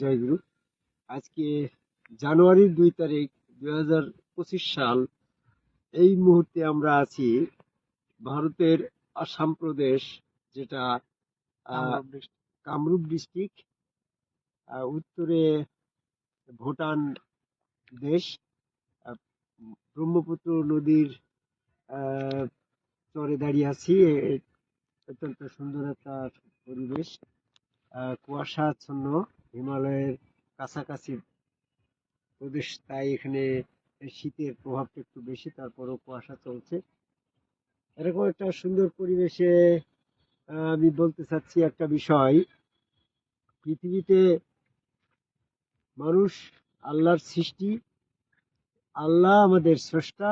জয়গুরু আজকে জানুয়ারির দুই তারিখ দুই হাজার পঁচিশ সাল এই মুহূর্তে আমরা আছি ভারতের আসাম প্রদেশ যেটা কামরূপ ডিস্ট্রিক্ট উত্তরে ভুটান দেশ ব্রহ্মপুত্র নদীর চরে দাঁড়িয়ে আছি। অত্যন্ত সুন্দর একটা পরিবেশ কুয়াশাচ্ছন্ন। হিমালয়ের কাছাকাছি প্রদেশ, তাই এখানে শীতের প্রভাবটা একটু বেশি, তারপরও কুয়াশা চলছে। এরকম একটা সুন্দর পরিবেশে আমি বলতে চাচ্ছি একটা বিষয়। পৃথিবীতে মানুষ আল্লাহর সৃষ্টি, আল্লাহ আমাদের স্রষ্টা,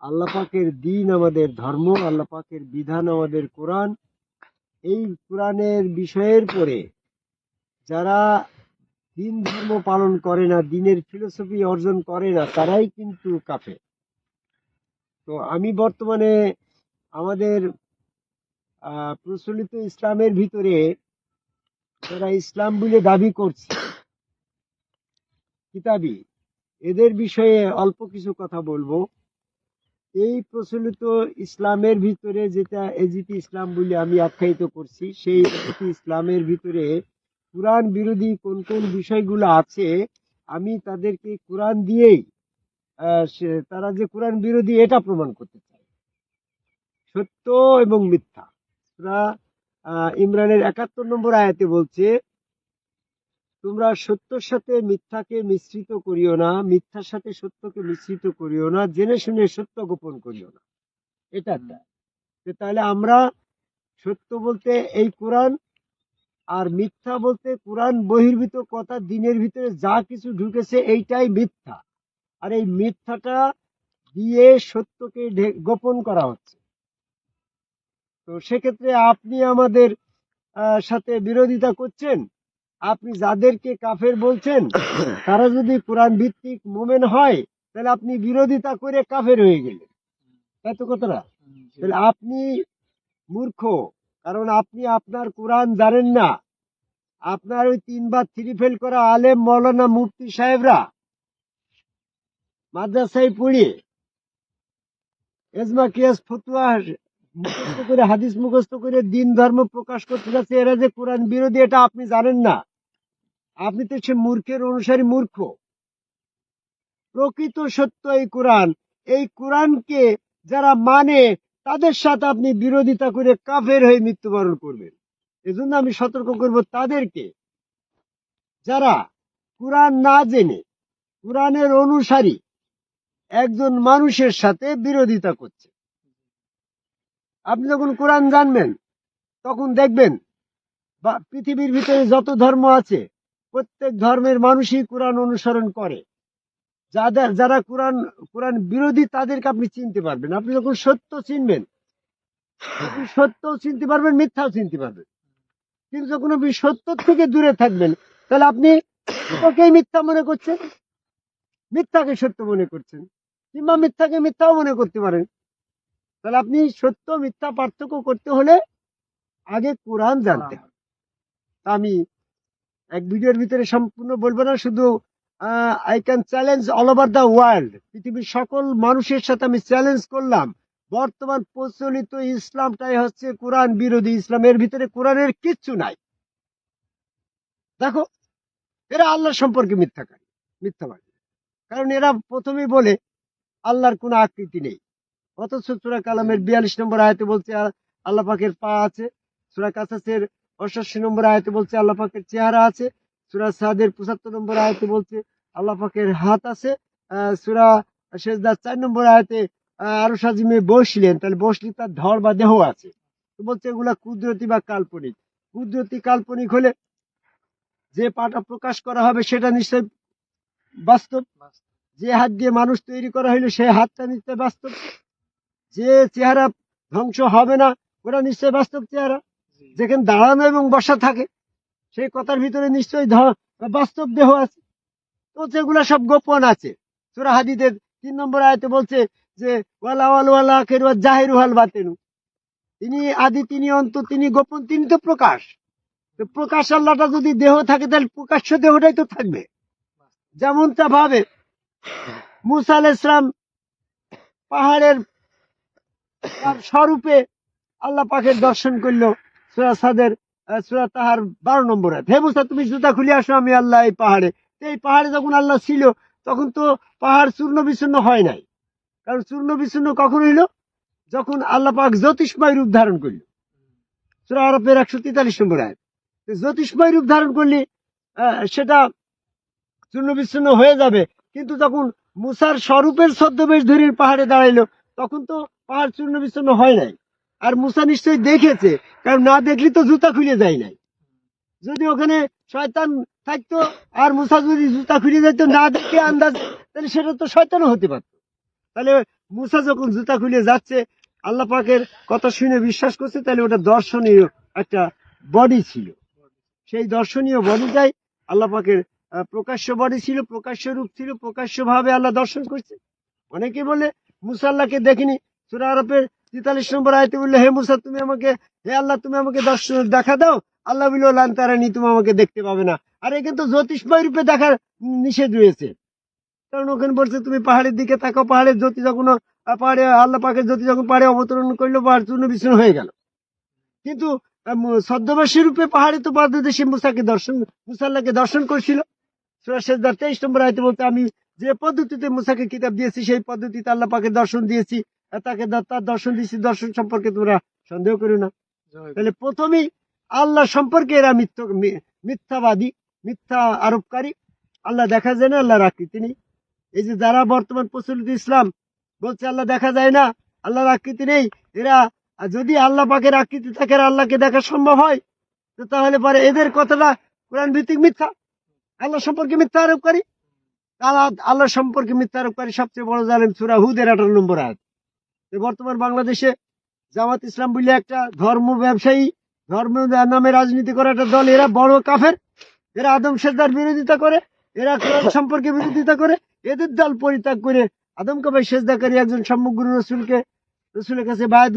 আল্লাহ পাকের দিন আমাদের ধর্ম, আল্লাহ পাকের বিধান আমাদের কোরআন। এই কোরআনের বিষয়ের পরে যারা দিন ধর্ম পালন করে না, দিনের ফিলোসফি অর্জন করে না, তারাই কিন্তু কাফে তো আমি বর্তমানে আমাদের প্রচলিত ইসলামের ভিতরে যারা ইসলাম বলে দাবি করছে, কিতাবি, এদের বিষয়ে অল্প কিছু কথা বলব। এই প্রচলিত ইসলামের ভিতরে যেটা এজিতি ইসলাম বলে আমি আখ্যায়িত করছি, সেই এজিতি ইসলামের ভিতরে কোরআন বিরোধী কোন কোন বিষয়গুলো আছে, আমি তাদেরকে কোরআন দিয়েই তারা যে কোরআন বিরোধী এটা প্রমাণ করতে চায়। সত্য এবং মিথ্যা। ইমরানের একাত্তর নম্বর আয়াতে বলছে, তোমরা সত্যর সাথে মিথ্যাকে মিশ্রিত করিও না, মিথ্যার সাথে সত্যকে মিশ্রিত করিও না, জেনে শুনে সত্য গোপন করিও না। এটা তাহলে আমরা সত্য বলতে এই কোরআন আর মিথ্যা বলতে কোরআন বহির্ভূত কথা দিনের ভিতরে যা কিছু ঢুকেছে এইটাই মিথ্যা। আর এই মিথ্যাটা দিয়ে সত্যকে গোপন করা হচ্ছে। তো সেক্ষেত্রে আপনি আমাদের সাথে বিরোধিতা করছেন। আপনি যাদেরকে কাফের বলছেন তারা যদি কোরআন ভিত্তিক মোমেন হয় তাহলে আপনি বিরোধিতা করে কাফের হয়ে গেলেন। তাই তো কথাটা? তাহলে আপনি মূর্খ। কারণ আপনি আপনার কোরআন জানেন না। আপনার ওই তিনবার থ্রি ফেল করা আলেম মৌলানা মুফতি সাহেবরা মাদ্রাসায় পড়িয়ে এজমা কিয়াস ফতুয়া মুখস্থ করে, হাদিস মুখস্থ করে দিন ধর্ম প্রকাশ করতে যাচ্ছে, এরা যে কোরআন বিরোধী, এটা আপনি জানেন না। আপনি তো সে মূর্খের অনুসারী মূর্খ। প্রকৃত সত্য এই কোরআন। এই কোরআনকে যারা মানে তাদের সাথে আপনি বিরোধিতা করে কাফের হয়ে মৃত্যুবরণ করবেন। এজন্য আমি সতর্ক করব তাদেরকে। যারা কোরআন না জেনে, কোরআনের অনুসারী, একজন মানুষের সাথে বিরোধিতা করছে। আপনি যখন কোরআন জানবেন, তখন দেখবেন, বা পৃথিবীর ভিতরে যত ধর্ম আছে, প্রত্যেক ধর্মের মানুষই কোরআন অনুসরণ করে। যাদের, যারা কোরআন কোরআন বিরোধী, তাদেরকে আপনি চিনতে পারবেন। আপনি যখন সত্য চিনবেন সত্যও চিনতে পারবেন, মিথ্যাও চিনতে পারবেন। কিন্তু যখন আপনি সত্য থেকে দূরে থাকবেন, তাহলে আপনি সত্যকেই মিথ্যা মনে করছেন, মিথ্যাকে সত্য মনে করছেন, কিংবা মিথ্যাকে মিথ্যাও মনে করতে পারেন। তাহলে আপনি সত্য, মিথ্যা পার্থক্য করতে হলে আগে কোরআন জানতে হবে। আমি এক ভিডিওর ভিতরে সম্পূর্ণ বলব না, শুধু I can challenge all over the world পৃথিবীর সকল মানুষের সাথে আমি চ্যালেঞ্জ করলাম। বর্তমান প্রচলিত ইসলামটাই হচ্ছে কোরআন বিরোধী ইসলামের ভিতরে কোরআনের কিচ্ছু নাই। দেখো, এরা আল্লাহ সম্পর্কে মিথ্যাকারী, মিথ্যাবাদী। কারণ এরা প্রথমেই বলে, আল্লাহর কোনো আকৃতি নেই। অথচ সুরা কালামের বিয়াল্লিশ নম্বর আয়তে বলছে, আল্লাহ পাকের পা আছে। সুরা কাসাসের অষ্টাশি নম্বর আয়তে বলছে, আল্লাহ পাকের চেহারা আছে। সুরা সাদের পঁচাত্তর নম্বর আয়তে বলছে, আল্লাহ পাকের হাত আছে সুরা শেষদার চার নম্বর আয়তে আরও সাজিমে বসলেন, তাহলে বসলি তার ধর বা দেহ আছে। তো বলছে এগুলা কুদরতি বা কাল্পনিক। কুদরতি কাল্পনিক হলে যে পাটা প্রকাশ করা হবে সেটা নিশ্চয় বাস্তব। যে হাত দিয়ে মানুষ তৈরি করা হইল সেই হাতটা নিশ্চয় বাস্তব। যে চেহারা ধ্বংস হবে না, ওটা নিশ্চয় বাস্তব চেহারা। যেখানে দাঁড়ানো এবং বসা থাকে সেই কথার ভিতরে নিশ্চয়ই বাস্তব দেহ আছে। তো যেগুলা সব গোপন আছে। সুরা হাদিদের তিন নম্বর আয়তে বলছে যে ওয়ালা ওয়ালা বাতেনু। তিনি আদি তিনি অন্ত তিনি গোপন তিনি তো প্রকাশ। প্রকাশ আল্লাহটা যদি দেহ থাকে তাহলে প্রকাশ্য দেহটাই তো থাকবে। যেমনটা ভাবে মুসা আল ইসলাম পাহাড়ের স্বরূপে আল্লাহ পাকের দর্শন করল সুরা সাদের আহ, সুরা তাহার বারো নম্বর। হে মুসা, তুমি জুতা খুলে আসো, আমি আল্লাহ এই পাহাড়ে। এই পাহাড়ে যখন আল্লাহ ছিল, তখন তো পাহাড় চূর্ণ বিচূর্ণ হয় নাই। কারণ চূর্ণ বিচূর্ণ কখন হইল? যখন আল্লাহ পাক জ্যোতিষময় রূপ ধারণ করল। সুরা আরবের একশো তেতাল্লিশ নম্বর আয়াত। তো জ্যোতিষময় রূপ ধারণ করলে সেটা চূর্ণ বিচ্ছিন্ন হয়ে যাবে। কিন্তু যখন মুসার স্বরূপের ছদ্মবেশ ধরির পাহাড়ে দাঁড়াইলো, তখন তো পাহাড় চূর্ণ বিচ্ছিন্ন হয় নাই। আর মুসা নিশ্চয়ই দেখেছে, কারণ না দেখলে তো জুতা খুলে যায় নাই। যদি ওখানে শয়তান থাকতো আর মুসা যদি জুতা খুলে যেত না দেখে আন্দাজ, তাহলে সেটা তো শয়তানও হতে পারতো। তাহলে মুসা যখন জুতা খুলে যাচ্ছে, আল্লাহ পাকের কথা শুনে বিশ্বাস করছে, তাহলে ওটা দর্শনীয় একটা বডি ছিল। সেই দর্শনীয় বডিটাই আল্লাহ পাকের প্রকাশ্য বডি ছিল, প্রকাশ্য রূপ ছিল প্রকাশ্য ভাবে আল্লাহ দর্শন করছে। অনেকে বলে, মুসা আল্লাহকে দেখিনি, সুরা আরবের তেতাল্লিশ নম্বর আয়তে বললে, হে মুসা, তুমি আমাকে, হে আল্লাহ, তুমি আমাকে দর্শন দেখা দাও। আল্লাহ বলল, লান্তারানি, তুমি আমাকে দেখতে পাবে না। আর এখানে তো জ্যোতিষময় রূপে দেখার নিষেধ রয়েছে। কারণ ওখানে বলছে, তুমি পাহাড়ের দিকে তাকাও, পাহাড়ের জ্যোতি যখন পাহাড়ে, আল্লাহ পাকের জ্যোতি যখন পাহাড়ে অবতরণ করল, পাহাড় চূর্ণ বিচূর্ণ হয়ে গেল। কিন্তু ছদ্মবেশী রূপে পাহাড়ে তো বাংলাদেশে মুসাকে দর্শন মুসাল্লাহকে দর্শন করছিল। তেইশ নম্বর আয়তে বলতে, আমি যে পদ্ধতিতে মুসাকে কিতাব দিয়েছি, সেই পদ্ধতিতে আল্লাহ পাকে দর্শন দিয়েছি। তাকে তার দর্শন দিয়েছি দর্শন সম্পর্কে তোমরা সন্দেহ করো না। তাহলে প্রথমেই আল্লাহ সম্পর্কে এরা মিথ্য মিথ্যাবাদী মিথ্যা আরোপকারী। আল্লাহ দেখা যায় না আল্লাহর আকৃতি নেই। এই যে যারা বর্তমান প্রচলিত ইসলাম বলছে আল্লাহ দেখা যায় না আল্লাহর আকৃতি নেই এরা আর যদি আল্লাহ পাকের আকৃতি থাকে আল্লাহকে দেখা সম্ভব হয় তো তাহলে পরে এদের কথাটা কোরআন ভিত্তিক মিথ্যা। আল্লাহ সম্পর্কে মিথ্যা আরোপকারী। আল্লাহ আল্লাহ সম্পর্কে মিথ্যা আরোপকারী সবচেয়ে বড় জালেম সুরা হুদের আঠারো নম্বর আয়াত। বর্তমান বাংলাদেশে জামাত ইসলাম বলে একটা ধর্ম ব্যবসায়ী, ধর্ম নামে রাজনীতি করা একটা দল, এরা বড় কাফের, এরা আদম সেজদার বিরোধিতা করে, এরা সম্পর্কে বিরোধিতা করে, এদের দল পরিত্যাগ করে আদম কাপের সেজদাকারী একজন সম্মুখ রসুলকে, রসুলের কাছে বায়াত